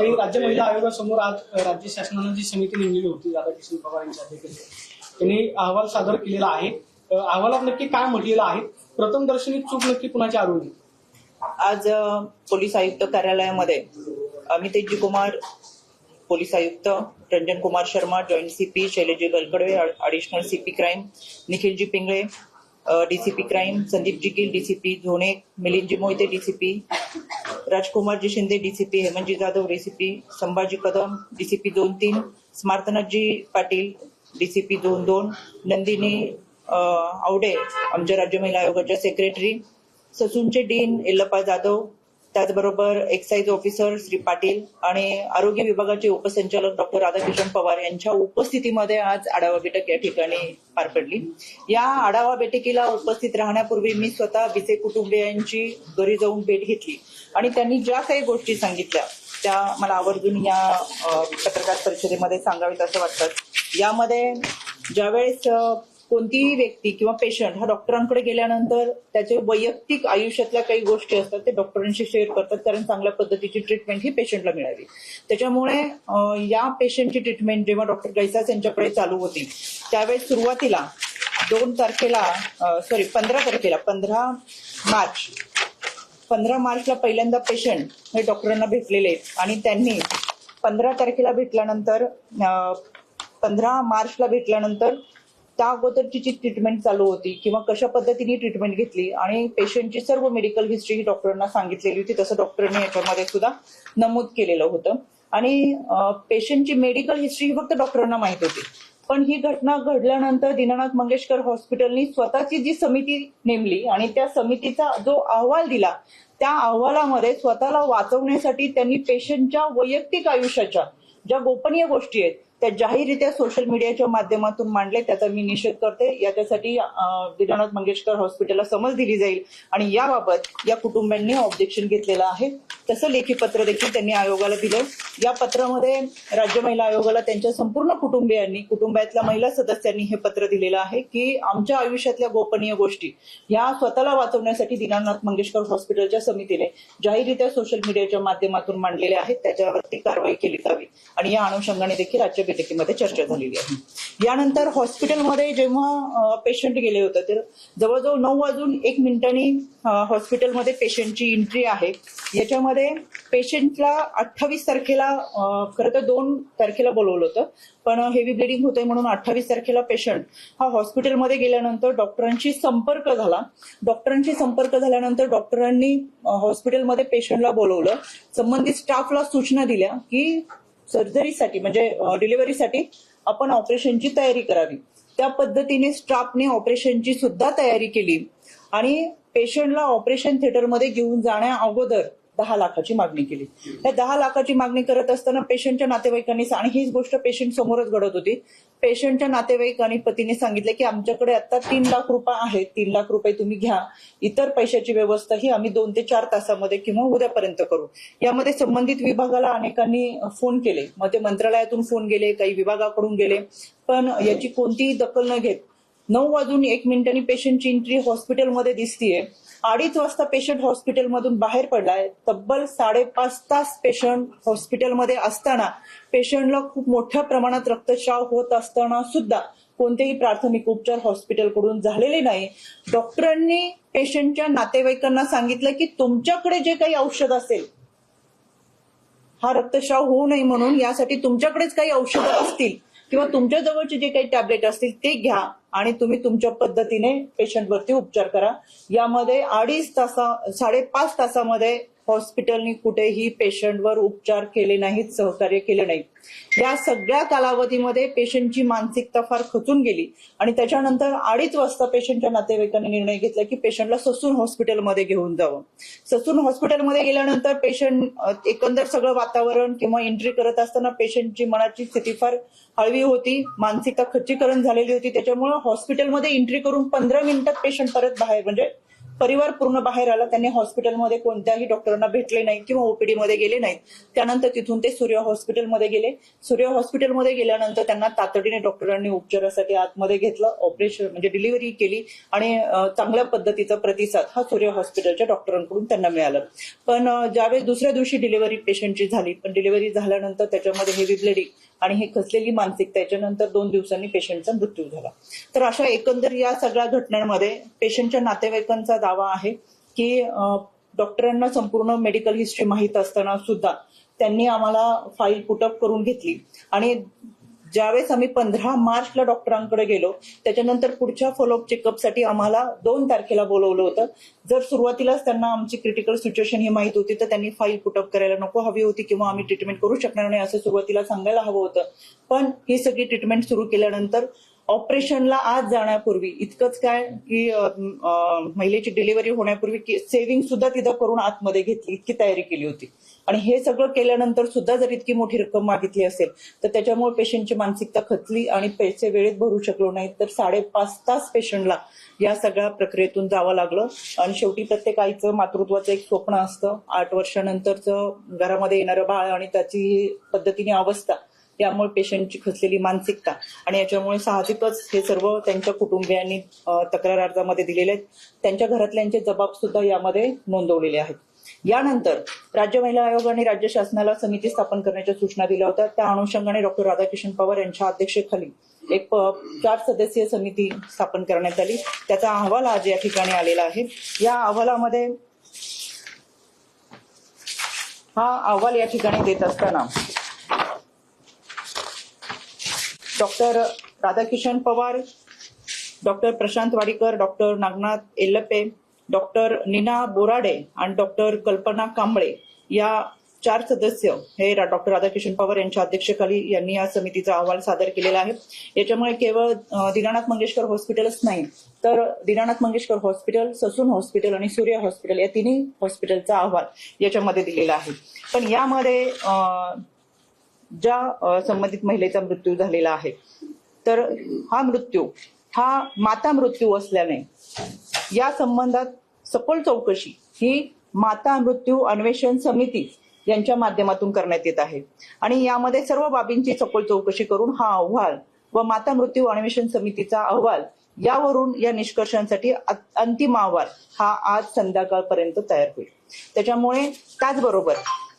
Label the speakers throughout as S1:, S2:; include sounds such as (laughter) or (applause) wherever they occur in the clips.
S1: तरी राज्य महिला आयोगासमोर आज राज्य शासनानं जी समिती नेमलेली होती राधाकिशन पवार यांच्या अध्यक्षतेखाली त्यांनी अहवाल सादर केलेला आहे. अहवालात नक्की काय म्हटलेलं आहे? प्रथम दर्शनी चूक नक्की कुणाची आरोपी
S2: आज पोलीस आयुक्त कार्यालयामध्ये अमितेशजी कुमार पोलीस आयुक्त Ranjan Kumar Sharma joint CP Shaileji Galkade additional CP crime Nikhilji Pingale DCP crime Sandeep Jigil DCP zone Milindji Mohite DCP Rajkumarji Shinde DCP Hemantji Jadhav DCP Sambhaji Kadam DCP दोन तीन स्मार्थनाथजी Patil DCP दोन दोन नंदिनी आवडे आमच्या राज्य महिला आयोगाच्या secretary ससूनचे dean Yellappa Jadhav त्याचबरोबर एक्साईज ऑफिसर श्री पाटील आणि आरोग्य विभागाचे उपसंचालक डॉक्टर राधाकिशन पवार यांच्या उपस्थितीमध्ये आज आढावा बैठक या ठिकाणी पार पडली. या आढावा बैठकीला उपस्थित राहण्यापूर्वी मी स्वतः विसे कुटुंबियांची घरी जाऊन भेट घेतली आणि त्यांनी ज्या काही गोष्टी सांगितल्या त्या मला आवर्जून या पत्रकार परिषदेमध्ये सांगावेत असं वाटतं. यामध्ये ज्यावेळेस कोणतीही व्यक्ती किंवा पेशंट हा डॉक्टरांकडे गेल्यानंतर त्याचे वैयक्तिक आयुष्यातल्या काही गोष्टी असतात ते डॉक्टरांशी शेअर करतात. कारण चांगल्या पद्धतीची ट्रीटमेंट ही पेशंटला मिळावी. त्याच्यामुळे या पेशंटची ट्रीटमेंट जेव्हा डॉक्टर गैसास यांच्याकडे चालू होती त्यावेळेस सुरुवातीला दोन तारखेला सॉरी पंधरा तारखेला पंधरा मार्च पंधरा मार्चला पहिल्यांदा पेशंट हे डॉक्टरांना भेटलेले आहेत आणि त्यांनी पंधरा तारखेला भेटल्यानंतर पंधरा मार्चला भेटल्यानंतर त्या अगोदरची जी ट्रीटमेंट चालू होती किंवा कशा पद्धतीने ट्रीटमेंट घेतली आणि पेशंटची सर्व मेडिकल हिस्ट्री ही डॉक्टरांना सांगितलेली होती तसं डॉक्टरांनी याच्यामध्ये सुद्धा नमूद केलेलं होतं. आणि पेशंटची मेडिकल हिस्ट्री ही फक्त डॉक्टरांना माहीत होती. पण ही घटना घडल्यानंतर दीनानाथ मंगेशकर हॉस्पिटलनी स्वतःची जी समिती नेमली आणि त्या समितीचा जो अहवाल दिला त्या अहवालामध्ये स्वतःला वाचवण्यासाठी त्यांनी पेशंटच्या वैयक्तिक आयुष्याच्या ज्या गोपनीय गोष्टी आहेत त्या जाहीररित्या सोशल मीडियाच्या माध्यमातून मांडले त्याचा मी निषेध करते. याच्यासाठी दिनानाथ दीनानाथ मंगेशकर हॉस्पिटलला समज दिली जाईल. आणि याबाबत या कुटुंबियांनी ऑब्जेक्शन घेतलेलं आहे. तसं लेखी पत्र देखील त्यांनी आयोगाला दिलं या पत्रामध्ये राज्य महिला आयोगाला त्यांच्या संपूर्ण कुटुंबियांनी कुटुंबातल्या महिला सदस्यांनी हे पत्र दिलेलं आहे की आमच्या आयुष्यातल्या गोपनीय गोष्टी ह्या स्वतःला वाचवण्यासाठी दीनानाथ मंगेशकर हॉस्पिटलच्या समितीने जाहीररित्या सोशल मीडियाच्या माध्यमातून मांडलेल्या आहेत. त्याच्यावरती कारवाई केली जावी. आणि या अनुषंगाने देखील राज्य बैठकीमध्ये चर्चा झालेली आहे. यानंतर हॉस्पिटलमध्ये जेव्हा पेशंट गेले होते तर जवळजवळ नऊ वाजून एक मिनिटांनी हॉस्पिटलमध्ये पेशंटची एंट्री आहे. याच्यामध्ये पेशंटला अठ्ठावीस तारखेला खरं तर दोन तारखेला बोलवलं होतं पण हेवी ब्लिडिंग होतंय म्हणून अठ्ठावीस तारखेला पेशंट हा हॉस्पिटलमध्ये गेल्यानंतर डॉक्टरांशी संपर्क झाला. डॉक्टरांशी संपर्क झाल्यानंतर डॉक्टरांनी हॉस्पिटलमध्ये पेशंटला बोलवलं. संबंधित स्टाफला सूचना दिल्या की सर्जरीसाठी म्हणजे डिलिव्हरीसाठी आपण ऑपरेशनची तयारी करावी. त्या पद्धतीने स्टाफने ऑपरेशनची सुद्धा तयारी केली. आणि पेशंटला ऑपरेशन थिएटरमध्ये घेऊन जाण्या अगोदर दहा लाखाची मागणी केली. त्या दहा लाखाची मागणी करत असताना पेशंटच्या नातेवाईकांनी आणि हीच गोष्ट पेशंट समोरच घडत होती. पेशंटच्या नातेवाईक आणि पतीने सांगितले की आमच्याकडे आता तीन लाख रुपये आहेत. तीन लाख रुपये तुम्ही घ्या. इतर पैशाची व्यवस्था ही आम्ही दोन ते चार तासामध्ये किंवा उद्यापर्यंत करू. यामध्ये संबंधित विभागाला अनेकांनी फोन केले. मग ते मंत्रालयातून फोन गेले काही विभागाकडून गेले. पण याची कोणतीही दखल न घेत नऊ वाजून एक मिनिटांनी पेशंटची एंट्री हॉस्पिटलमध्ये दिसतीये. अडीच वाजता पेशंट हॉस्पिटलमधून बाहेर पडलाय. तब्बल साडेपाच तास पेशंट हॉस्पिटलमध्ये असताना पेशंटला खूप मोठ्या प्रमाणात रक्तस्राव होत असताना सुद्धा कोणतेही प्राथमिक उपचार हॉस्पिटलकडून झालेले नाही. डॉक्टरांनी पेशंटच्या नातेवाईकांना सांगितलं की तुमच्याकडे जे काही औषध असेल हा रक्तस्राव होऊ नये म्हणून यासाठी तुमच्याकडेच काही औषधं असतील किंवा तुमच्या जवळचे जे काही टॅबलेट असतील ते घ्या. आणि तुम्ही तुमच्या पद्धतीने पेशंटवरती उपचार करा. यामध्ये अडीच तासा साडेपाच तासामध्ये हॉस्पिटलनी कुठेही पेशंटवर उपचार केले नाहीत सहकार्य केले नाही या सगळ्या कालावधीमध्ये पेशंटची मानसिकता फार खचून गेली आणि त्याच्यानंतर अडीच वाजता पेशंटच्या नातेवाईकांनी निर्णय घेतला की पेशंटला ससून हॉस्पिटलमध्ये घेऊन जावं. ससून हॉस्पिटलमध्ये गेल्यानंतर पेशंट एकंदर सगळं वातावरण किंवा एंट्री करत असताना पेशंटची मनाची स्थिती फार हळवी होती मानसिकता खच्चीकरण झालेली होती त्याच्यामुळे हॉस्पिटलमध्ये एंट्री करून पंधरा मिनिटात पेशंट परत बाहेर म्हणजे परिवार पूर्ण बाहेर आला त्यांनी हॉस्पिटलमध्ये कोणत्याही डॉक्टरांना भेटले नाही किंवा ओपीडी मध्ये गेले नाहीत त्यानंतर तिथून ते सूर्य हॉस्पिटलमध्ये गेले. सूर्य हॉस्पिटलमध्ये गेल्यानंतर त्यांना तातडीने डॉक्टरांनी उपचारासाठी आतमध्ये घेतलं ऑपरेशन म्हणजे डिलिव्हरी केली आणि चांगल्या पद्धतीचा प्रतिसाद हा सूर्य हॉस्पिटलच्या डॉक्टरांकडून त्यांना मिळाला. पण ज्यावेळेस दुसऱ्या दिवशी डिलिव्हरी पेशंटची झाली पण डिलिव्हरी झाल्यानंतर त्याच्यामध्ये हेवी ब्लिडिंग आणि हे खचलेली मानसिकता याच्यानंतर दोन दिवसांनी पेशंटचा मृत्यू झाला. तर अशा एकंदर या सगळ्या घटनांमध्ये पेशंटच्या नातेवाईकांचा दावा आहे की डॉक्टरांना संपूर्ण मेडिकल हिस्ट्री माहीत असताना सुद्धा त्यांनी आम्हाला फाईल पुटअप करून घेतली. आणि ज्यावेळेस आम्ही पंधरा मार्चला डॉक्टरांकडे गेलो त्याच्यानंतर पुढच्या फॉलोअप चेकअपसाठी आम्हाला दोन तारखेला बोलवलं होतं. जर सुरुवातीलाच त्यांना आमची क्रिटिकल सिच्युएशन ही माहीत होती तर त्यांनी फाईल पुटअप करायला नको हवी होती किंवा आम्ही ट्रीटमेंट करू शकणार नाही असं सुरुवातीला सांगायला हवं होतं. पण ही सगळी ट्रीटमेंट सुरू केल्यानंतर ऑपरेशनला आज जाण्यापूर्वी इतकंच काय की महिलेची डिलिव्हरी होण्यापूर्वी सेव्हिंग सुद्धा तिथं करून आतमध्ये घेतली इतकी तयारी केली होती. आणि हे सगळं केल्यानंतर सुद्धा जर इतकी मोठी रक्कम मागितली असेल तर त्याच्यामुळे पेशंटची मानसिकता खचली आणि पैसे वेळेत भरू शकलो नाही तर साडेपाच तास पेशंटला या सगळ्या प्रक्रियेतून जावं लागलं. आणि शेवटी प्रत्येक आईचं मातृत्वाचं एक स्वप्न असतं. आठ वर्षानंतरचं घरामध्ये येणारं बाळ आणि त्याची पद्धतीने अवस्था त्यामुळे पेशंटची खचलेली मानसिकता आणि याच्यामुळे साहजिकच हे सर्व त्यांच्या कुटुंबियांनी तक्रार अर्जामध्ये दिलेले आहेत. त्यांच्या घरातल्यांचे जबाब सुद्धा यामध्ये नोंदवलेले आहेत. यानंतर राज्य महिला आयोग आणि राज्य शासनाला समिती स्थापन करण्याच्या सूचना दिल्या होत्या. त्या अनुषंगाने डॉक्टर राधाकिशन पवार यांच्या अध्यक्षतेखाली एक प- चार सदस्यीय समिती स्थापन करण्यात आली. त्याचा अहवाल आज या ठिकाणी आलेला आहे. या अहवालामध्ये हा अहवाल या ठिकाणी देत असताना doctor Radhakishan Pawar doctor Prashant Wadikar doctor Nagnath Ellappe doctor Neena Borade आणि डॉक्टर कल्पना कांबळे या चार सदस्य हे रा- डॉक्टर राधाकिशन पवार यांच्या अध्यक्षतेखाली यांनी या समितीचा अहवाल सादर केलेला आहे. याच्यामुळे केवळ दिनानाथ दीनानाथ मंगेशकर हॉस्पिटलच नाही तर दीनानाथ मंगेशकर हॉस्पिटल ससून हॉस्पिटल आणि सूर्य हॉस्पिटल या तिन्ही हॉस्पिटलचा अहवाल याच्यामध्ये दिलेला आहे. पण यामध्ये ज्या संबंधित महिलेचा मृत्यू झालेला आहे तर हा मृत्यू हा माता मृत्यू असल्याने या संबंधात सखोल चौकशी ही माता मृत्यू अन्वेषण समिती यांच्या माध्यमातून करण्यात येत आहे. आणि यामध्ये सर्व बाबींची सखोल चौकशी करून हा अहवाल व माता मृत्यू अन्वेषण समितीचा अहवाल यावरून या निष्कर्षांसाठी अंतिम अहवाल हा आज संध्याकाळपर्यंत तयार होईल. त्याच्यामुळे त्याचबरोबर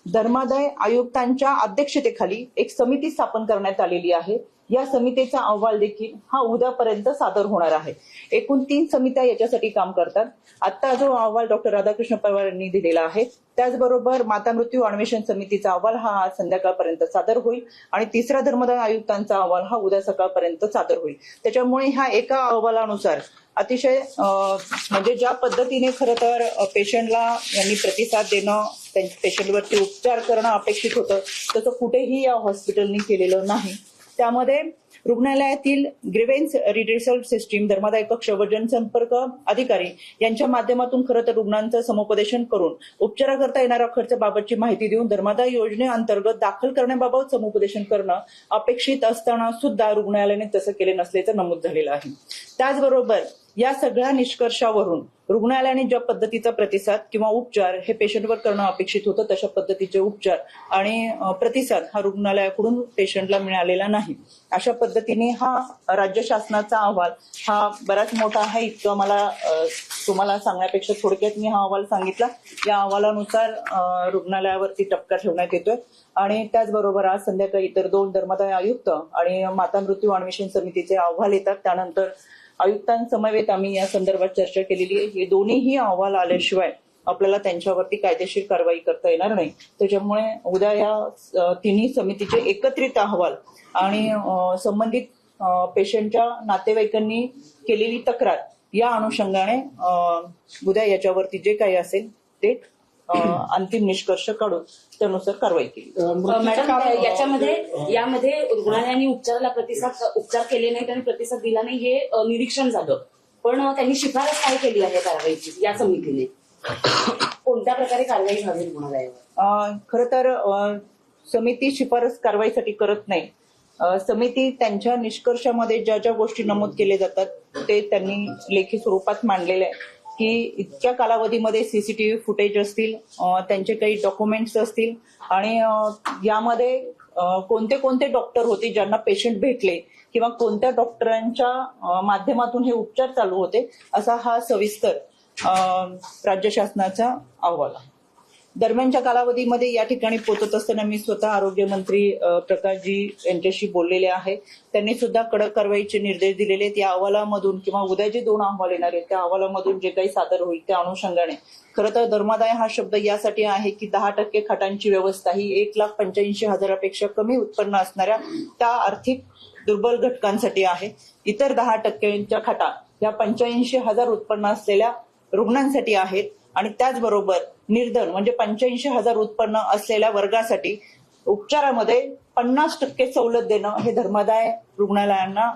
S2: धर्मादाय आयुक्तांच्या अध्यक्षतेखाली एक समिती स्थापन करण्यात आलेली आहे. या समितीचा अहवाल देखील हा उद्यापर्यंत सादर होणार आहे. एकूण तीन समित्या याच्यासाठी काम करतात. आता जो अहवाल डॉक्टर राधाकृष्ण पवार यांनी दिलेला आहे त्याचबरोबर माता मृत्यू अन्वेषण समितीचा अहवाल हा आज संध्याकाळपर्यंत सादर होईल आणि तिसरा धर्मदाय आयुक्तांचा अहवाल हा उद्या सकाळपर्यंत सादर होईल. त्याच्यामुळे ह्या एका अहवालानुसार अतिशय म्हणजे ज्या पद्धतीने खरं तर पेशंटला यांनी प्रतिसाद देणं पेशंटवरती उपचार करणं अपेक्षित होतं तसं कुठेही या हॉस्पिटलनी केलेलं नाही. त्यामध्ये रुग्णालयातील ग्रेव्हेन्स रिड्रेसल सिस्टीम धर्मादाय कक्ष व जनसंपर्क अधिकारी यांच्या माध्यमातून खरं तर रुग्णांचं समुपदेशन करून उपचाराकरता येणारा खर्च बाबतची माहिती देऊन धर्मादाय योजनेअंतर्गत दाखल करण्याबाबत समुपदेशन करणं अपेक्षित असताना सुद्धा रुग्णालयाने तसं केले नसल्याचं नमूद झालेलं आहे. त्याचबरोबर या सगळ्या निष्कर्षावरून रुग्णालयाने ज्या पद्धतीचा प्रतिसाद किंवा उपचार हे पेशंटवर करणं अपेक्षित होतं तशा पद्धतीचे उपचार आणि प्रतिसाद हा रुग्णालयाकडून पेशंटला मिळालेला नाही. अशा पद्धतीने हा राज्य शासनाचा अहवाल हा बराच मोठा आहे इतकं मला तुम्हाला सांगण्यापेक्षा थोडक्यात मी हा अहवाल सांगितला. या अहवालानुसार रुग्णालयावरती टपका ठेवण्यात येतोय आणि त्याचबरोबर आज संध्याकाळी इतर दोन धर्मदाय आयुक्त आणि माता मृत्यू अन्वेषण समितीचे अहवाल येतात. त्यानंतर आयुक्तांसमवेत आम्ही या संदर्भात चर्चा केलेली आहे. हे दोन्हीही अहवाल आल्याशिवाय आपल्याला त्यांच्यावरती कायदेशीर कारवाई करता येणार नाही. त्याच्यामुळे उद्या या तिन्ही समितीचे एकत्रित अहवाल आणि संबंधित पेशंटच्या नातेवाईकांनी केलेली तक्रार या अनुषंगाने उद्या याच्यावरती जे काही असेल ते अंतिम निष्कर्ष काढून त्यानुसार कारवाई केली.
S3: मॅडम याच्यामध्ये यामध्ये रुग्णालयाने उपचाराला प्रतिसाद उपचार केले नाहीत आणि प्रतिसाद दिला नाही हे निरीक्षण झालं. पण त्यांनी शिफारस काय केली आहे कारवाईची या समितीने? कोणत्या प्रकारे कारवाई व्हावी रुग्णालयावर?
S2: खरं तर समिती शिफारस कारवाईसाठी करत नाही. समिती त्यांच्या निष्कर्षामध्ये ज्या ज्या गोष्टी नमूद केल्या जातात ते त्यांनी लेखी स्वरूपात मांडलेले आहे की इतक्या कालावधीमध्ये सीसीटीव्ही फुटेज असतील त्यांचे काही डॉक्युमेंट्स असतील आणि यामध्ये कोणते कोणते डॉक्टर होते ज्यांना पेशंट भेटले किंवा कोणत्या डॉक्टरांच्या माध्यमातून हे उपचार चालू होते असा हा सविस्तर राज्य शासनाचा अहवाल आहे. दरम्यानच्या कालावधीमध्ये या ठिकाणी पोहोचत असताना मी स्वतः आरोग्यमंत्री प्रकाशजी यांच्याशी बोललेले आहे. त्यांनी सुद्धा कडक कारवाईचे निर्देश दिलेले आहेत. या अहवालामधून किंवा उद्या जे दोन अहवाल येणार आहेत. त्या अहवालामधून जे काही सादर होईल त्या अनुषंगाने. खरं तर धर्मादाय हा शब्द यासाठी आहे की दहा टक्के खाटांची व्यवस्था ही एक लाख पंच्याऐंशी हजारापेक्षा कमी उत्पन्न असणाऱ्या त्या आर्थिक दुर्बल घटकांसाठी आहे. इतर दहा टक्क्यांच्या खाटा या पंच्याऐंशी हजार उत्पन्न असलेल्या रुग्णांसाठी आहेत. आणि त्याचबरोबर निर्धन म्हणजे पंच्याऐंशी हजार उत्पन्न असलेल्या वर्गासाठी उपचारामध्ये पन्नास टक्के सवलत देणं हे धर्मादाय रुग्णालयांना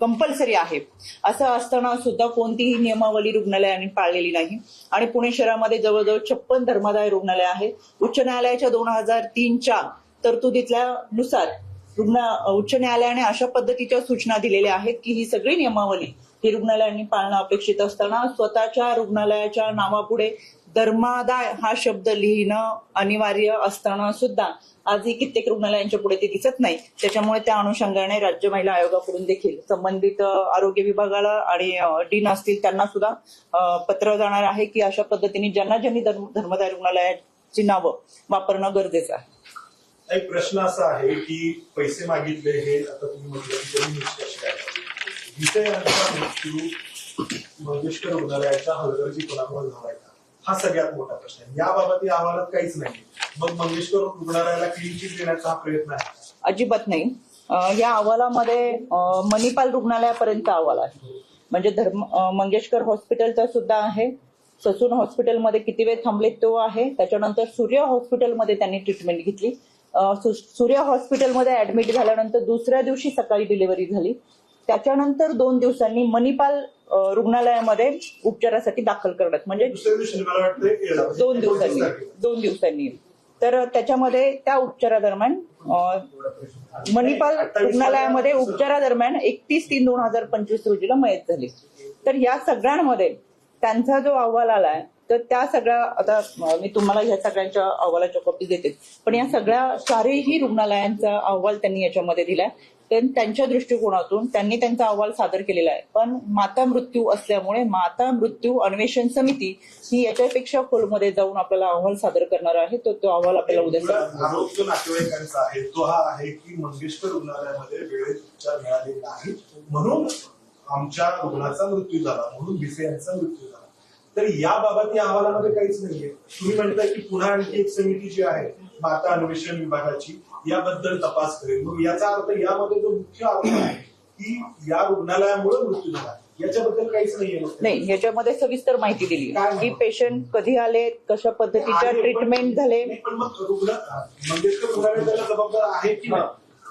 S2: कंपल्सरी आहे. असं असताना सुद्धा कोणतीही नियमावली रुग्णालयाने पाळलेली नाही. आणि पुणे शहरामध्ये जवळजवळ छप्पन धर्मादाय रुग्णालय आहे उच्च न्यायालयाच्या दोन हजार तीनच्या तरतुदीतल्या नुसार रुग्ण उच्च न्यायालयाने अशा पद्धतीच्या सूचना दिलेल्या आहेत की ही सगळी नियमावली ही रुग्णालयांनी पाळणं अपेक्षित असताना स्वतःच्या रुग्णालयाच्या नावापुढे धर्मादाय हा शब्द लिहिणं अनिवार्य असताना सुद्धा आजही कित्येक रुग्णालयांच्या पुढे ते दिसत नाही. त्याच्यामुळे त्या अनुषंगाने राज्य महिला आयोगाकडून देखील संबंधित आरोग्य विभागाला आणि डीन असतील त्यांना सुद्धा पत्र जाणार आहे की अशा पद्धतीने ज्यांना ज्यांनी धर्म- धर्मदाय रुग्णालयाची नावं वापरणं गरजेचं आहे.
S4: एक प्रश्न असा आहे की पैसे मागितले हे आता तुम्ही म्हटलं की त्यांनी निष्कर्ष काढला विषयांचा मृत्यू मंगेशकर रुग्णालयाच्या हलगर्जीपणामुळे झालाय. का हा सगळ्यात मोठा प्रश्न आहे. याबाबत या अहवालात काहीच नाही. मग मंगेशकर रुग्णालयाला क्लीन चिट देण्याचा हा प्रयत्न आहे.
S2: अजिबात नाही. या अहवालामध्ये मणिपाल रुग्णालयापर्यंत अहवाल आहे. म्हणजे धर्म मंगेशकर हॉस्पिटलचा सुद्धा आहे. ससून हॉस्पिटलमध्ये किती वेळ थांबले तो आहे. त्याच्यानंतर सूर्य हॉस्पिटलमध्ये त्यांनी ट्रीटमेंट घेतली. सूर्य हॉस्पिटलमध्ये ऍडमिट झाल्यानंतर दुसऱ्या दिवशी सकाळी डिलिव्हरी झाली. त्याच्यानंतर दोन दिवसांनी मणिपाल रुग्णालयामध्ये उपचारासाठी दाखल करण्यात. म्हणजे
S4: वाटतं
S2: दोन दिवसांनी. दोन दिवसांनी. तर त्याच्यामध्ये त्या उपचारादरम्यान मणिपाल रुग्णालयामध्ये उपचारादरम्यान एकतीस तीन दोन हजार पंचवीस रोजीला मयत झाली. तर या सगळ्यांमध्ये त्यांचा जो अहवाल आलाय तर त्या सगळ्या आता मी तुम्हाला ह्या सगळ्यांच्या अहवालाच्या कॉपी देते. पण या सगळ्या चारही रुग्णालयांचा अहवाल त्यांनी याच्यामध्ये दिलाय. त्यांच्या दृष्टिकोनातून त्यांनी त्यांचा अहवाल सादर केलेला आहे. पण माता मृत्यू असल्यामुळे माता मृत्यू अन्वेषण समिती ही याच्यापेक्षा खोलमध्ये जाऊन आपल्याला अहवाल सादर करणार आहे. तो तो अहवाल आपल्याला उद्या सादर
S4: मुळात आरोप जो नातेवाईकांचा आहे तो हा आहे की मंगेशकर रुग्णालयामध्ये वेळेत उपचार मिळाले नाही म्हणून आमच्या रुग्णाचा मृत्यू झाला म्हणून भिसे यांचा मृत्यू झाला. तर याबाबत या अहवालामध्ये काहीच नाहीये. तुम्ही म्हणताय की पुन्हा आणखी एक समिती जी आहे माता अन्वेषण विभागाची याबद्दल तपास करेल. मग याचा अर्थ यामध्ये जो मुख्य आरोप आहे की या रुग्णालयामुळे मृत्यू झाला. याच्याबद्दल काहीच नाहीये
S2: नाही याच्यामध्ये सविस्तर माहिती दिली. की पेशंट कधी आले कशा पद्धतीच्या ट्रीटमेंट झाले?
S4: पण मग रुग्ण रुग्णालय त्याला जबाबदार आहे की नाही?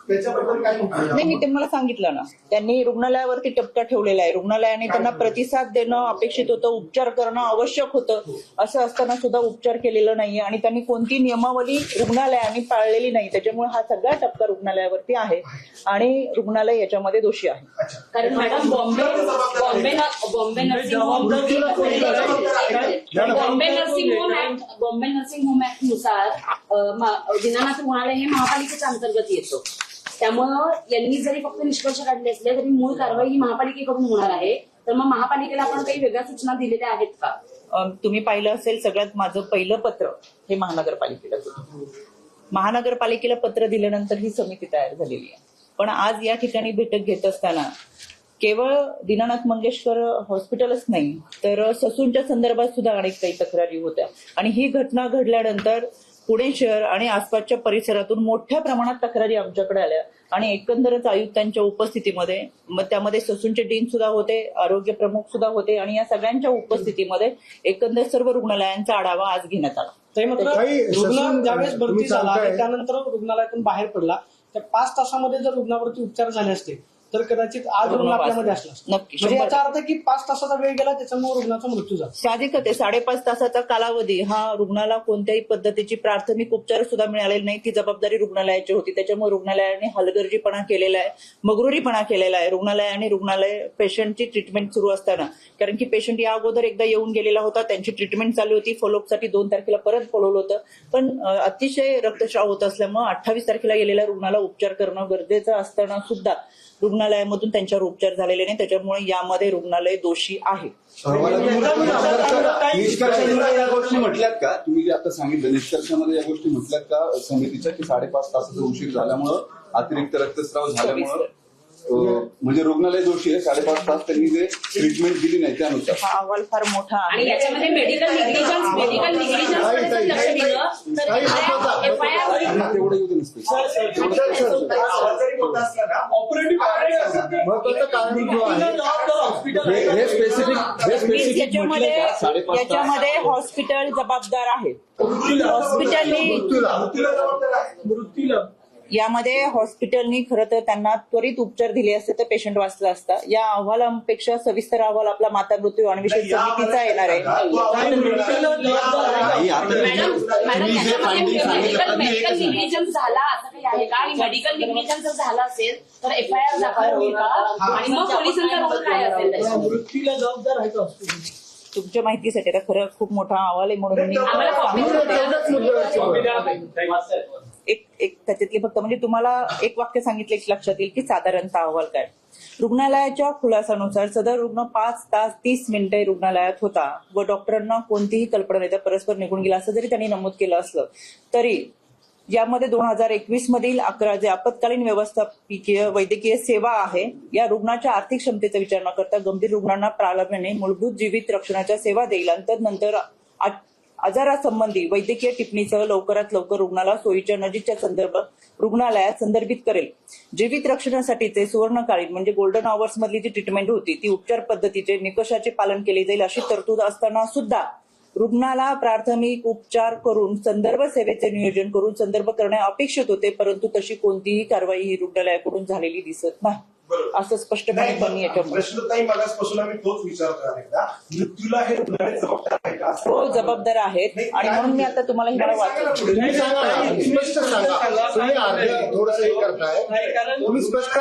S4: त्याच्याबद्दल काय
S2: नाही मी ते मला सांगितलं ना. त्यांनी रुग्णालयावरती टप्प्या ठेवलेला आहे. रुग्णालयाने त्यांना प्रतिसाद देणं अपेक्षित होतं. उपचार करणं आवश्यक होतं. असं असताना सुद्धा उपचार केलेला नाहीये. आणि त्यांनी कोणती नियमावली रुग्णालयाने पाळलेली नाही. त्याच्यामुळे हा सगळा टप्पा रुग्णालयावरती आहे. आणि रुग्णालय याच्यामध्ये दोषी आहे.
S3: कारण madam Bombay Bombay Bombay nursing home Bombay nursing home act Bombay nursing home ऍक्टनुसार Dinanath रुग्णालय हे महापालिकेच्या अंतर्गत येतं. त्यामुळं यांनी जरी फक्त निष्कर्ष काढले असले तरी मूळ कारवाई ही महापालिकेकडून होणार आहे. तर मग महापालिकेला आपण काही वेगळ्या सूचना दिलेल्या आहेत का?
S2: अं, तुम्ही पाहिलं असेल सगळ्यात माझं पहिलं पत्र हे महानगरपालिकेला होतं महानगरपालिकेला पत्र दिल्यानंतर ही समिती तयार झालेली आहे. पण आज या ठिकाणी बैठक घेत असताना केवळ दीनानाथ मंगेशकर हॉस्पिटलच नाही तर ससूनच्या संदर्भात सुद्धा अनेक काही तक्रारी होत्या. आणि ही घटना घडल्यानंतर पुणे शहर आणि आसपासच्या परिसरातून मोठ्या प्रमाणात तक्रारी आमच्याकडे आल्या. आणि एकंदरच आयुक्तांच्या उपस्थितीमध्ये मग त्यामध्ये ससूनचे डीन सुद्धा होते आरोग्य प्रमुख सुद्धा होते आणि या सगळ्यांच्या उपस्थितीमध्ये एकंदर सर्व रुग्णालयांचा आढावा आज घेण्यात आला.
S1: ते मात्र
S5: काही
S1: रुग्ण ज्यावेळेस भरती झाला त्यानंतर रुग्णालयातून बाहेर पडला त्या पाच तासामध्ये जर रुग्णावरती उपचार झाले असते तर कदाचित आज रुग्ण आपल्यामध्ये असला असता.
S2: नक्की,
S1: म्हणजे
S2: शंभर
S1: याचा अर्थ की पाच तासाचा वेळ गेला त्याच्यामुळे रुग्णाचा मृत्यू झाला.
S2: साहजिकच आहे साडेपाच तासाचा कालावधी हा रुग्णाला कोणत्याही पद्धतीची प्राथमिक उपचार सुद्धा मिळालेले नाही ती जबाबदारी रुग्णालयाची होती. त्याच्यामुळे रुग्णालयाने हलगर्जीपणा केलेला आहे मगरुरीपणा केलेला आहे. रुग्णालयाने रुग्णालय पेशंटची ट्रीटमेंट सुरू असताना कारण की पेशंट या अगोदर एकदा येऊन गेलेला होता त्यांची ट्रीटमेंट चालू होती. फॉलोअपसाठी दोन तारखेला परत बोलवलं होतं. पण अं, अतिशय रक्तस्राव होत असल्यामुळे अठ्ठावीस तारखेला गेलेल्या रुग्णाला उपचार करणं गरजेचं असताना सुद्धा रुग्णालयामधून त्यांच्यावर उपचार झालेले नाही. त्याच्यामुळे यामध्ये रुग्णालय दोषी आहे.
S5: निष्कर्षामध्ये या गोष्टी म्हटल्यात का? तुम्ही जे आता सांगितलं निष्कर्षामध्ये या गोष्टी म्हटल्यात का? समितीच्या की साडेपाच तासाचा उशीर झाल्यामुळं अतिरिक्त रक्तस्राव झाल्यामुळं म्हणजे रुग्णालय दोषी आहे साडेपाच तास त्यांनी जे ट्रीटमेंट दिली नाही त्यानुसार
S2: हा अहवाल फार मोठा
S3: आणि
S2: आहे
S3: याच्यामध्ये मेडिकल निग्लिजन्स मेडिकल लक्ष दिलं तर
S5: त्यांना तेवढं येऊ दे नसते
S4: आवाज जरी मोठा असला ना ऑपरेटिव्ह
S6: महत्वाचं कारण जो आहे
S5: हे हे स्पेसिफिक हे स्पेसिफिक
S2: याच्यामध्ये
S5: म्हटलंय का साडेपाच तास
S2: याच्यामध्ये हॉस्पिटल जबाबदार आहे हॉस्पिटलनी
S4: मृत्यूला जबाबदार आहे
S2: यामध्ये हॉस्पिटलनी खरं तर त्यांना त्वरित उपचार दिले असते तर पेशंट वाचला असता. या अहवालापेक्षा सविस्तर अहवाल आपला माता मृत्यू अन्वेषण समितीचा येणार आहे.
S3: मेडिकल. निग्लिजन्स जर झाला असेल तर एफ आय आर दाखल होईल का? आणि मग पोलिसांचा रोल काय असेल? त्याच्यात?
S1: मृत्यूला जबाबदार आहे का हॉस्पिटल
S2: तुमच्या माहितीसाठी आता खरं खूप मोठा अहवाल आहे म्हणून एक एक त्याच्यातली फक्त म्हणजे तुम्हाला एक वाक्य सांगितले की लक्षात येईल की साधारणतः अहवाल काय. रुग्णालयाच्या खुलासानुसार सदर रुग्ण पाच तास तीस मिनिटे रुग्णालयात होता व डॉक्टरांना कोणतीही कल्पना नाही परस्पर निघून गेला असं जरी त्यांनी नमूद केलं असलं तरी यामध्ये दोन हजार एकवीस मधील अकरा जे आपत्कालीन व्यवस्थापकीय वैद्यकीय सेवा आहे या रुग्णाच्या आर्थिक क्षमतेचा विचार न करता गंभीर रुग्णांना प्राधान्याने मूलभूत जीवित रक्षणाच्या सेवा देईल. आणि तदनंतर आजारासंबंधी वैद्यकीय टिप्पणीसह लवकरात लवकर रुग्णाला सोयीच्या नजीकच्या संदर्भ रुग्णालयात संदर्भित करेल. जीवित रक्षणासाठीचे सुवर्णकालीन म्हणजे गोल्डन आवर्स मधली जी ट्रीटमेंट होती ती उपचार पद्धतीचे निकषाचे पालन केले जाईल अशी तरतूद असताना सुद्धा रुग्णाला प्राथमिक उपचार करून संदर्भ सेवेचे नियोजन करून संदर्भ करणे अपेक्षित होते परंतु तशी कोणतीही कारवाई ही रुग्णालयाकडून झालेली दिसत नाही. असं स्पष्टपणे त्यांनी याच्यामध्ये
S4: प्रश्न ताई मगासपासून आम्ही तोच अनेकदा मृत्यूला हे रुग्णालय जबाबदार आहे का? असं
S2: हो जबाबदार आहेत. आणि म्हणून मी आता तुम्हाला ही मला वाचतो
S6: तुम्ही स्पष्ट सांगा. तुम्ही अर्धे थोडस हे करताय. तुम्ही स्पष्ट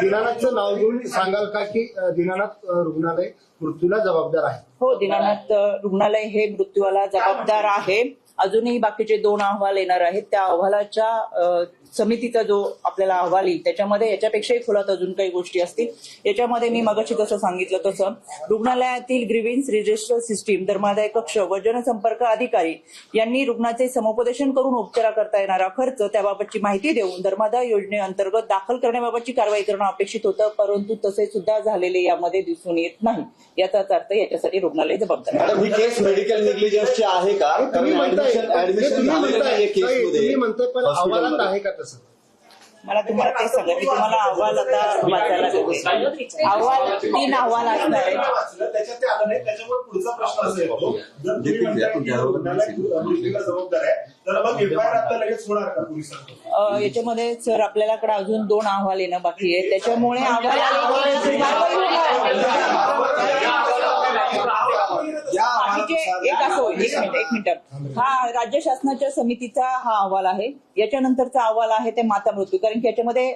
S6: दिनानाथचं नाव घेऊन सांगाल का की दीनानाथ रुग्णालय मृत्यूला जबाबदार आहे?
S2: हो दीनानाथ रुग्णालय हे मृत्यूला जबाबदार आहे. अजूनही बाकीचे दोन अहवाल येणार आहेत. त्या अहवालाच्या समितीचा जो आपल्याला अहवाल येईल त्याच्यामध्ये याच्यापेक्षाही खोलात अजून काही गोष्टी असतील. याच्यामध्ये मी मगाशी जसं सांगितलं तसं रुग्णालयातील ग्रीव्हन्स रजिस्टर सिस्टीम धर्मादाय कक्ष व जनसंपर्क अधिकारी यांनी रुग्णाचे समुपदेशन करून उपचार करता येणारा खर्च त्याबाबतची माहिती देऊन धर्मादाय योजनेअंतर्गत दाखल करण्याबाबतची कारवाई करणं अपेक्षित होतं परंतु तसे सुद्धा झालेले यामध्ये दिसून येत नाही. याचाच अर्थ याच्यासाठी रुग्णालय जबाबदार आहे.
S5: मॅडम केस मेडिकल निग्लिजन्सची आहे का? ऍडमिशन
S6: हे
S5: ऍडमिशन झालेलं केसमध्ये हॉस्पिटलमध्ये
S6: आहे का तसं
S2: मला तुम्हाला ते सांगा मी तुम्हाला अहवाल आता वाचायला देते अहवाल तीन अहवाल असणार आहेत
S4: वाचलं, त्याच्यात ते आलं नाही त्याच्यामुळे पुढचा प्रश्न असा येतो जर तुम्ही
S5: ठीक आहे,
S4: म्हणताय
S5: आपण
S4: की
S5: त्यावर
S4: रुग्णालय मृत्यूला जबाबदार आहे तर मग एफआयआर आता लगेच होणार का पोलिसांकडून
S2: अ, याच्यामध्ये सर आपल्याकडे अजून दोन अहवाल येणं बाकी आहे त्याच्यामुळे अहवाल आले की बाकीचे एक असं एक मिनिट एक मिनिट. हा राज्य शासनाच्या समितीचा हा अहवाल आहे. याच्यानंतरचा अहवाल आहे ते माता मृत्यू. कारण की याच्यामध्ये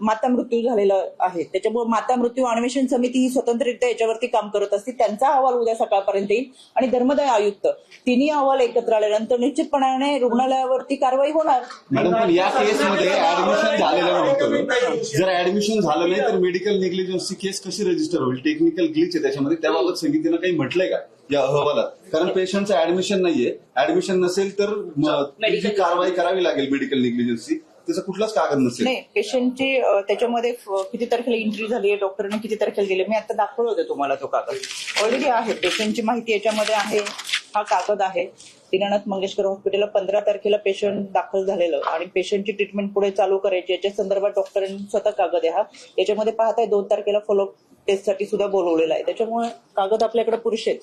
S2: माता मृत्यू झालेला आहे. त्याच्यामुळे माता मृत्यू अन्वेषण समिती ही स्वतंत्ररित्या याच्यावरती काम करत असते. त्यांचा अहवाल उद्या सकाळपर्यंत येईल. आणि धर्मदाय आयुक्त तिन्ही अहवाल एकत्र आल्यानंतर निश्चितपणाने रुग्णालयावरती कारवाई होणार.
S5: मॅडम पण या केसमध्ये ऍडमिशन झालेलं नव्हतं. जर ऍडमिशन झालं नाही तर मेडिकल निग्लिजन्सची केस कशी रजिस्टर होईल? टेक्निकल ग्लिच आहे त्याच्यामध्ये. त्याबाबत समितीनं काही म्हटलंय का या अहवालात? कारण पेशंटचं ऍडमिशन नाहीये. ऍडमिशन नसेल तर म- जी कारवाई करावी लागेल मेडिकल निग्लिजन्सची त्याचा कुठलाच कागद नसेल.
S2: नाही पेशंटची अ, त्याच्यामध्ये फ- किती तारखेला एंट्री झाली आहे डॉक्टरने किती तारखेला दिली मी आता दाखवलं होते तुम्हाला तो कागद. ऑलरेडी आहे पेशंटची माहिती याच्यामध्ये आहे हा कागद आहे. दीनानाथ मंगेशकर हॉस्पिटलला पंधरा तारखेला पेशंट दाखल झालेलं आणि पेशंटची ट्रीटमेंट पुढे चालू करायची याच्या संदर्भात डॉक्टरांनी स्वतः कागद आहे हा. याच्यामध्ये पाहताय दोन तारखेला फॉलो टेस्टसाठी सुद्धा बोलवलेला आहे. त्याच्यामुळे कागद आपल्याकडे पुरुष आहेत.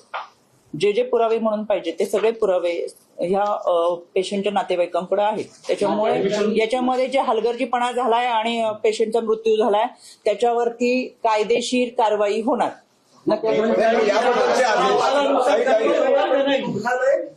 S2: जे जे पुरावे म्हणून पाहिजे ते सगळे पुरावे ह्या पेशंटच्या नातेवाईकांकडे आहेत. त्याच्यामुळे याच्यामध्ये जे हलगर्जीपणा झालाय आणि पेशंटचा मृत्यू झालाय त्याच्यावरती कायदेशीर कारवाई होणार. नक्की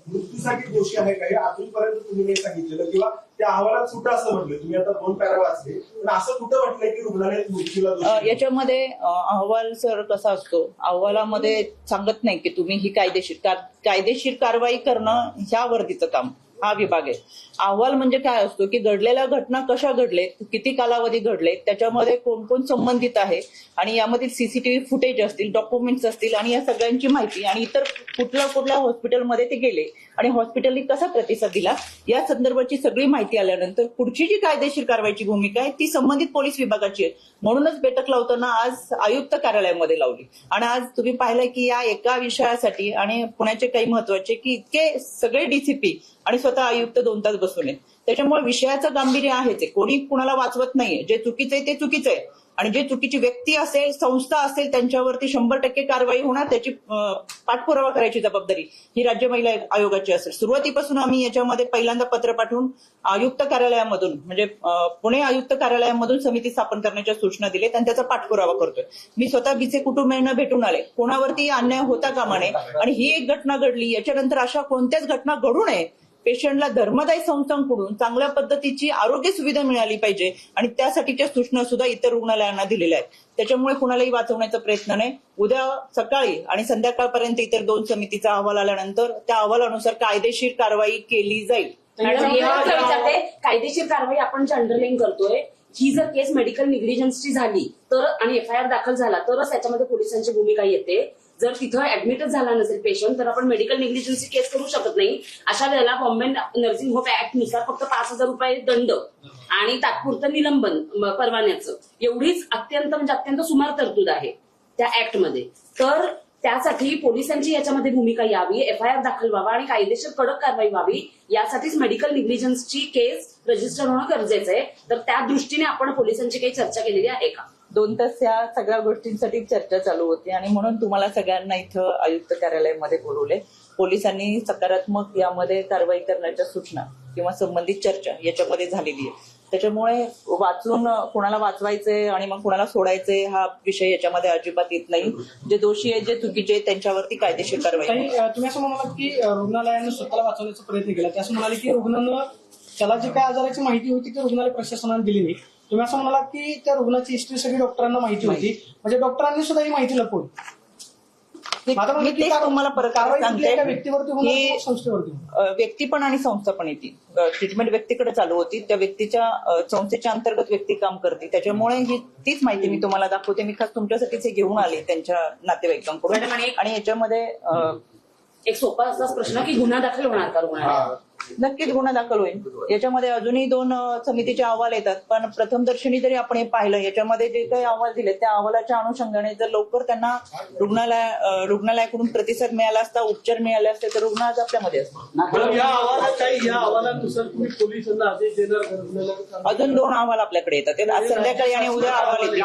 S4: मृत्यूसाठी दोषी आहे काही. अजूनपर्यंत तुम्ही नाही सांगितलेलं. किंवा त्या अहवालात सुद्धा असं म्हटलं तुम्ही आता दोन पॅरा वाचले पण असं कुठं म्हटलंय की रुग्णालयात मृत्यूला
S2: याच्यामध्ये अहवाल सर कसा असतो? अहवालामध्ये सांगत नाही की तुम्ही ही कायदेशीर कायदेशीर कारवाई करणं ह्या वर्दीचं काम. हा विभाग आहे. अहवाल म्हणजे काय असतो की घडलेल्या घटना कशा घडलेत किती कालावधी घडले त्याच्यामध्ये कोण कोण संबंधित आहे आणि यामधील सीसीटीव्ही फुटेज असतील डॉक्युमेंट्स असतील आणि या सगळ्यांची माहिती आणि इतर कुठल्या कुठल्या हॉस्पिटलमध्ये ते गेले आणि हॉस्पिटलने कसा प्रतिसाद दिला या संदर्भाची सगळी माहिती आल्यानंतर पुढची जी कायदेशीर कारवाईची भूमिका आहे ती संबंधित पोलीस विभागाची आहे. म्हणूनच बैठक लावताना आज आयुक्त कार्यालयामध्ये लावली. आणि आज तुम्ही पाहिलंय की या एका विषयासाठी आणि पुण्याचे काही महत्त्वाचे की इतके सगळे डीसीपी आणि स्वतः आयुक्त दोन तास बसून आहेत. त्याच्यामुळे विषयाचं गांभीर्य आहेच आहे कोणी कुणाला वाचवत नाहीये. जे चुकीचं आहे ते चुकीचं आहे. आणि जे चुकीची व्यक्ती असेल संस्था असेल त्यांच्यावरती शंभर टक्के कारवाई होणार त्याची पाठपुरावा करायची जबाबदारी ही राज्य महिला आयोगाची असेल. सुरुवातीपासून आम्ही याच्यामध्ये पहिल्यांदा पत्र पाठवून आयुक्त कार्यालयामधून म्हणजे पुणे आयुक्त कार्यालयामधून समिती स्थापन करण्याच्या सूचना दिलेत आणि त्याचा पाठपुरावा करतोय. मी स्वतः बीचे कुटुंबियांना भेटून आले. कोणावरती अन्याय होता कामा नये. आणि ही एक घटना घडली. याच्यानंतर अशा कोणत्याच घटना घडू नये पेशंटला धर्मदायी संस्थांकडून चांगल्या पद्धतीची आरोग्य सुविधा मिळाली पाहिजे आणि त्यासाठीच्या सूचना सुद्धा इतर रुग्णालयांना दिलेल्या आहेत. त्याच्यामुळे कुणालाही वाचवण्याचा प्रयत्न नाही. उद्या सकाळी आणि संध्याकाळपर्यंत इतर दोन समितीचा अहवाल आल्यानंतर त्या अहवालानुसार कायदेशीर कारवाई केली जाईल.
S3: मॅडम, मी असं विचारते कायदेशीर कारवाई आपण जे अंडरलाईन करतोय ही जर केस मेडिकल निग्लिजन्सची झाली तर आणि एफ आय आर दाखल झाला तरच त्याच्यामध्ये पोलिसांची भूमिका येते. जर तिथं ऍडमिटच झाला नसेल पेशंट तर आपण मेडिकल निग्लिजन्सची केस करू शकत नाही. अशा वेळेला बॉम्बे नर्सिंग होम ऍक्टनुसार फक्त पाच हजार रुपये दंड आणि तात्पुरतं निलंबन परवान्याचं. एवढीच अत्यंत म्हणजे अत्यंत सुमार तरतूद आहे त्या ऍक्टमध्ये तर त्यासाठी पोलिसांची याच्यामध्ये भूमिका यावी एफ आय आर दाखल व्हावा आणि कायदेशीर कडक कारवाई व्हावी यासाठीच मेडिकल निग्लिजन्सची केस रजिस्टर होणं गरजेचं आहे. तर त्या दृष्टीने आपण पोलिसांची काही चर्चा केलेली आहे का?
S2: दोन तास या सगळ्या गोष्टींसाठी चर्चा चालू होती आणि म्हणून तुम्हाला सगळ्यांना इथं आयुक्त कार्यालयामध्ये बोलवले. पोलिसांनी सकारात्मक यामध्ये कारवाई करण्याच्या सूचना किंवा संबंधित चर्चा याच्यामध्ये झालेली आहे. त्याच्यामुळे वाचून कोणाला वाचवायचे आणि मग कोणाला सोडायचे हा विषय याच्यामध्ये अजिबात येत नाही. जे दोषी आहेत जे चुकीचे त्यांच्यावरती कायदेशीर कारवाई
S1: तुम्ही असं म्हणालात की रुग्णालयानं स्वतःला वाचवण्याचा प्रयत्न केला. ते असं म्हणाले की रुग्णानं त्याला जी काय आजाराची माहिती होती ती रुग्णालय प्रशासनाने दिली नाही. तुम्ही असं म्हणालात की त्या रुग्णाची हिस्ट्री सगळी डॉक्टरांना माहिती होती. म्हणजे डॉक्टरांनी सुद्धा ही माहिती लपवली.
S2: मी
S1: म्हणजे
S2: तेच तुम्हाला सांगते की व्यक्ती पण आणि संस्था पण येते. ट्रीटमेंट व्यक्तीकडे चालू होती. त्या व्यक्तीच्या संस्थेच्या अंतर्गत व्यक्ती काम करते. त्याच्यामुळे ही तीच माहिती मी तुम्हाला दाखवते. मी खास तुमच्यासाठीच हे घेऊन आले त्यांच्या नातेवाईकांकडून.
S3: आणि-
S2: आणि याच्यामध्ये
S3: एक सोपा असाच प्रश्न की गुन्हा दाखल होणार का रुग्णालयात?
S2: नक्कीच गुन्हा दाखल होईल. याच्यामध्ये अजूनही दोन समितीचे अहवाल येतात. पण प्रथमदर्शनी जरी आपण हे पाहिलं याच्यामध्ये जे काही अहवाल दिले त्या अहवालाच्या अनुषंगाने जर लवकर त्यांना रुग्णालय रुग्णालयाकडून प्रतिसाद मिळाला असता उपचार मिळाले असते तर रुग्ण आज आपल्यामध्ये असतो
S7: मॅडम या अहवालात काही या अहवालानुसार तुम्ही पोलिसांना आदेश देणार का रुग्णालयात?
S2: अजून दोन अहवाल आपल्याकडे येतात. ते आज संध्याकाळी आणि उद्या अहवाल येतील.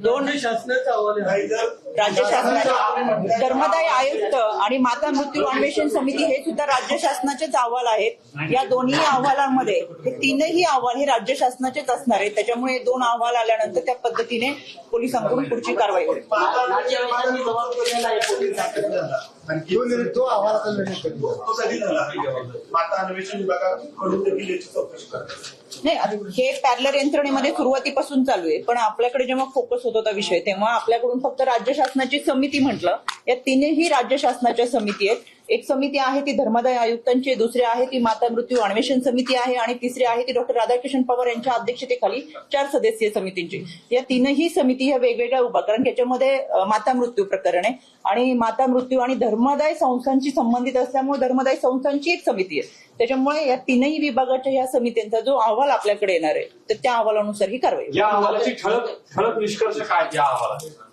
S2: दोन-
S7: शासनाचा अहवाल
S2: राज्य शासनाचे धर्मदाय आयुक्त आणि माता मृत्यू अन्वेषण समिती हे सुद्धा राज्य शासनाचेच अहवाल आहेत. या दोन्ही अहवालांमध्ये हे तीनही अहवाल हे राज्य शासनाचेच असणार आहेत. त्याच्यामुळे दोन अहवाल आल्यानंतर त्या पद्धतीने पोलिसांकडून पुढची कारवाई होईल.
S6: तो अहवालाचा
S2: नाही हे पॅरलर यंत्रणेमध्ये सुरुवातीपासून चालू आहे. पण आपल्याकडे जेव्हा फोकस होत होता विषय तेव्हा आपल्याकडून फक्त राज्य शासनाची समिती म्हटलं. या तीनही राज्य शासनाच्या समिती आहेत. एक समिती आहे ती धर्मादाय आयुक्तांची दुसरी आहे ती माता मृत्यू अन्वेषण समिती आहे आणि तिसरी आहे ती डॉक्टर राधाकिशन पवार यांच्या अध्यक्षतेखाली चार सदस्यीय समितींची. या तीनही समिती ह्या वेगवेगळ्या उभा कारण त्याच्यामध्ये माता मृत्यू प्रकरण आहे आणि माता मृत्यू आणि धर्मादाय संस्थांशी संबंधित असल्यामुळे धर्मादाय संस्थांची एक समिती आहे. त्याच्यामुळे या तीनही विभागाच्या या समित्यांचा जो अहवाल आपल्याकडे येणार आहे तर त्या अहवालानुसार ही कारवाई
S8: या अहवालाची ठळक ठळक निष्कर्ष काय त्या अहवालात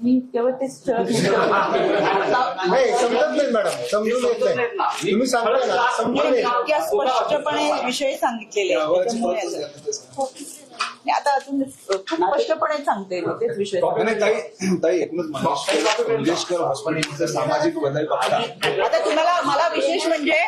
S2: मी ठळक निष्कर्ष- (laughs)
S6: नाही समजत नाही मॅडम. समजून येत नाही. तुम्ही सांगताय ना समजून येत नाही.
S2: इतक्या स्पष्टपणे विषय सांगितलेले आहेत. त्याच्यामुळे असं- आता अजून खूप स्पष्टपणे सांगते मी तेच विषय.
S5: सामाजिक बदल बघता.
S2: आता तुम्हाला मला विशेष म्हणजे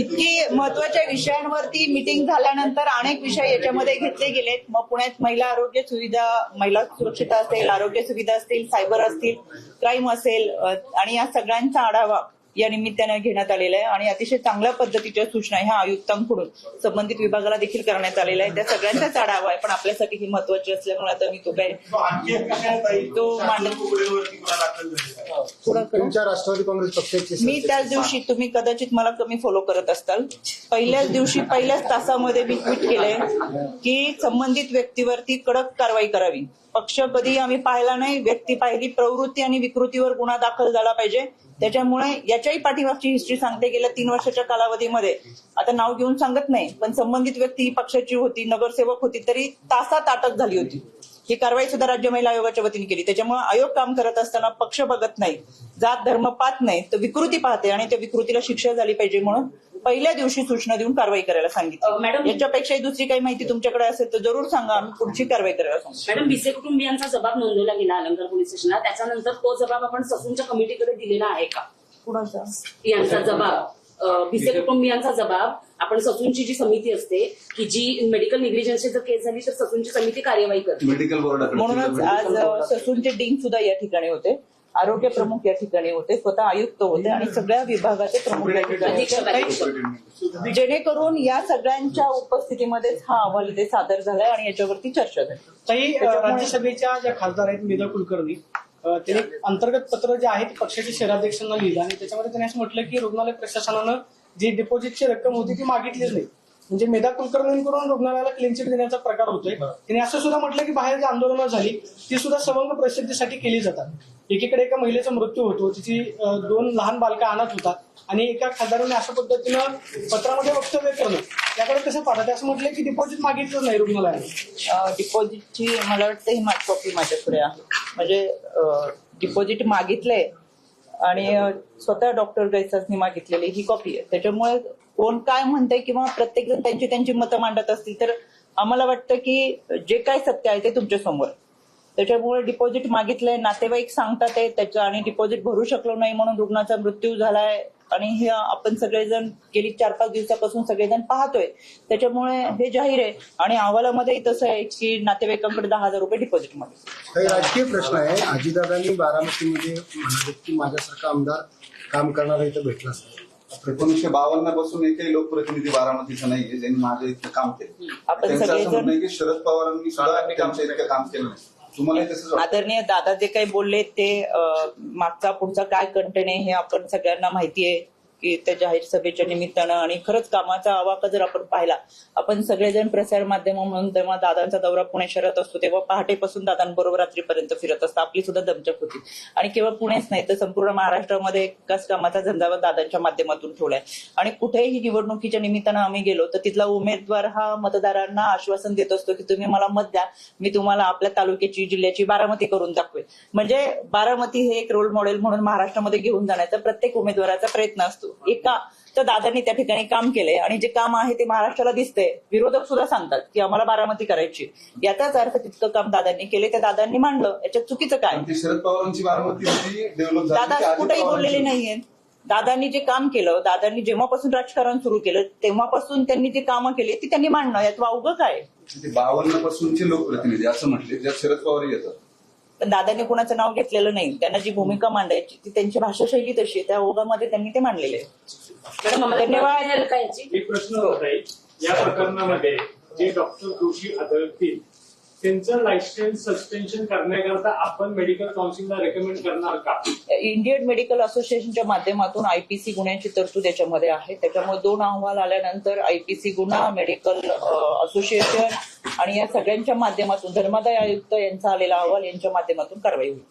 S2: इतकी महत्त्वाच्या विषयांवरती मिटिंग झाल्यानंतर अनेक विषय याच्यामध्ये घेतले गेलेत. मग पुण्यात महिला आरोग्य सुविधा महिला सुरक्षिता असेल आरोग्य सुविधा असतील सायबर असतील क्राईम असेल आणि या सगळ्यांचा आढावा. या निमित्तानं घेण्यात आलेला आहे आणि अतिशय चांगल्या पद्धतीच्या सूचना ह्या आयुक्तांकडून संबंधित विभागाला देखील करण्यात आलेल्या आहे त्या सगळ्यांचाच आढावा आहे पण आपल्यासाठी ही महत्वाची असल्यामुळे आता मी तो काय
S4: तो आणखी एक विषय आहे ताई,
S2: तो मांडला.
S4: कुबडेवरती गुन्हा दाखल झालेला आहे.
S2: थोडा करा.
S6: तुमच्या राष्ट्रवादी काँग्रेस पक्षाचे
S2: मी त्याच दिवशी तुम्ही कदाचित मला कमी फॉलो करत असताल पहिल्याच दिवशी पहिल्याच तासामध्ये मी ट्विट केलंय की संबंधित व्यक्तीवरती कडक कारवाई करावी पक्ष कधी आम्ही पाहिला नाही. व्यक्ती पाहिली प्रवृत्ती आणि विकृतीवर गुन्हा दाखल झाला पाहिजे. त्याच्यामुळे याच्याही पाठीमागची हिस्ट्री सांगते गेल्या तीन वर्षाच्या कालावधीमध्ये. आता नाव घेऊन सांगत नाही पण संबंधित व्यक्ती ही पक्षाची होती नगरसेवक होती तरी तासात अटक झाली होती. ही कारवाई सुद्धा राज्य महिला आयोगाच्या वतीने केली. त्याच्यामुळे आयोग काम करत असताना पक्ष बघत नाही जात धर्म पाहत नाही तर विकृती पाहते आणि त्या विकृतीला शिक्षा झाली पाहिजे म्हणून पहिल्या दिवशी सूचना देऊन कारवाई करायला सांगितली.
S3: मॅडम-
S2: याच्यापेक्षाही दुसरी काही माहिती तुमच्याकडे असेल तर जरूर सांगा आम्ही पुढची कारवाई करायला सांगू.
S3: मॅडम भिसे कुटुंबियांचा जबाब नोंदवला गेला अलंकार पोलीस स्टेशनला. त्याच्यानंतर तो जबाब आपण ससूनच्या कमिटीकडे दिलेला आहे का?
S2: कुणाचा?
S3: यांचा जबाब. भिसे कुटुंबियांचा जबाब. आपण ससूनची जी समिती असते की जी मेडिकल निग्लिजन्सची जर केस झाली तर ससूनची समिती कार्यवाही करते.
S5: मेडिकल बोर्डाकडे
S2: म्हणूनच आज अ, ससूनचे डीन सुद्धा या ठिकाणी होते. आरोग्य प्रमुख या ठिकाणी होते. स्वतः आयुक्त होते आणि सगळ्या विभागाचे प्रमुख या ठिकाणी होते. जेणेकरून या सगळ्यांच्या उपस्थितीमध्येच हा अहवाल इथे सादर झालाय आणि याच्यावरती चर्चा झाली.
S1: ताई अ, राज्यसभेच्या ज्या खासदार आहेत मेधा कुलकर्णी अ, त्यांनी अंतर्गत पत्र जे आहे ते पक्षाच्या शहराध्यक्षांना लिहिलं आणि त्याच्यामध्ये त्यांनी असं म्हटलं की रुग्णालय प्रशासनानं जी डिपॉझिटची रक्कम होती ती मागितलीच नाही. म्हणजे मेधा कुलकर्णींकडून रुग्णालयाला क्लीन चिट देण्याचा प्रकार होतोय. त्यांनी असं सुद्धा म्हटलं की बाहेर जी आंदोलनं झाली ती सुद्धा सवंग प्रसिद्धीसाठी केली जातात. एकीकडे एका महिलेचा मृत्यू होतो तिची दोन लहान बालका अनाथ होतात आणि एका खासदाराने अशा पद्धतीनं पत्रामध्ये वक्तव्य करणं त्याकडे कसं पाहतात? असं म्हटलं की डिपॉझिट मागितलं नाही रुग्णालयाने.
S2: डिपॉझिटची मला वाटतं ही कॉपी माझ्याकडे आहे. म्हणजे डिपॉझिट मागितलंय आणि स्वतः डॉक्टर गैसासनी मागितलेली ही कॉपी आहे. त्याच्यामुळे कोण काय म्हणतंय किंवा प्रत्येक जण त्यांची त्यांची मतं मांडत असतील तर आम्हाला वाटतं की जे काय सत्य आहे ते तुमच्यासमोर. त्याच्यामुळे डिपॉझिट मागितलंय नातेवाईक सांगतात त्याचं आणि डिपॉझिट भरू शकलो नाही म्हणून रुग्णाचा मृत्यू झालाय आणि हे आपण सगळेजण गेली चार पाच दिवसापासून सगळेजण पाहतोय. त्याच्यामुळे हे जाहीर आहे. आणि अहवालामध्येही तसं आहे की नातेवाईकांकडे दहा हजार रुपये डिपॉझिट
S6: काही राजकीय प्रश्न आहे अजितदादांनी बारामतीमध्ये म्हणाले की माझ्यासारखा आमदार काम करणारा इथं भेटलाच नाही
S5: एकोणीसशे बावन्नपासून एकही लोकप्रतिनिधी बारामतीचा नाहीये. ज्यांनी माझं इतकं काम केलं.
S2: आपण
S5: त्यांचं म्हणणं की शरद पवारांनी सुद्धा त्यांच्या इतकं काम केलं नाही?
S2: आदरणीय दादा जे काही बोलले ते मागचा पुढचा काय कंटेन आहे हे आपण सगळ्यांना माहिती आहे. की त्या जाहीर सभेच्या निमित्तानं आणि खरंच कामाचा आवाका जर आपण पाहिला आपण सगळेजण प्रसार माध्यम म्हणून तेव्हा दादांचा दौरा पुणे शहरात असतो तेव्हा पहाटेपासून दादांबरोबर रात्रीपर्यंत फिरत असतं आपली सुद्धा दमचक होती. आणि केवळ पुणेच नाही तर संपूर्ण महाराष्ट्रामध्ये एकाच कामाचा झंझावत दादांच्या माध्यमातून ठेवलाय. आणि कुठेही निवडणुकीच्या निमित्तानं आम्ही गेलो तर तिथला उमेदवार हा मतदारांना आश्वासन देत असतो की तुम्ही मला मत द्या मी तुम्हाला आपल्या तालुक्याची जिल्ह्याची बारामती करून दाखवेल. म्हणजे बारामती हे एक रोल मॉडेल म्हणून महाराष्ट्रामध्ये घेऊन जाण्याचा प्रत्येक उमेदवाराचा प्रयत्न असतो. एका तर दादांनी त्या ठिकाणी काम केलंय. आणि जे काम आहे ते महाराष्ट्राला दिसतंय. विरोधक सुद्धा सांगतात की आम्हाला बारामती करायची. याचाच अर्थ तितकं काम दादांनी केले त्या दादांनी मांडलं. याच्यात चुकीचं काय?
S5: शरद पवारांची बारामती
S2: दादा कुठेही बोललेले? नाहीये दादांनी जे काम केलं दादांनी जेव्हापासून राजकारण सुरू केलं तेव्हापासून त्यांनी जी कामं केली ती त्यांनी मांडणं. यात वावगं काय?
S5: बावन्न पासूनचे लोकप्रतिनिधी असं म्हटले. ज्यात शरद पवार येतात.
S2: पण दादांनी कोणाचं नाव घेतलेलं नाही. त्यांना जी भूमिका मांडायची ती त्यांची भाषाशैली तशी त्या ओघामध्ये त्यांनी ते मांडलेले धन्यवाद.
S8: एक प्रश्न होता आहे या प्रकरणामध्ये जे डॉक्टर दोषी आढळतील त्यांचं लायसन्स सस्पेन्शन करण्याकरता आपण मेडिकल काउन्सिलला रेकमेंड करणार का?
S2: इंडियन मेडिकल असोसिएशनच्या माध्यमातून आयपीसी गुन्ह्यांची तरतूद याच्यामध्ये आहे. त्याच्यामुळे दोन अहवाल आल्यानंतर आयपीसी गुन्हा मेडिकल असोसिएशन आणि या सगळ्यांच्या माध्यमातून धर्मादाय आयुक्त यांचा आलेला अहवाल यांच्या माध्यमातून कारवाई होईल.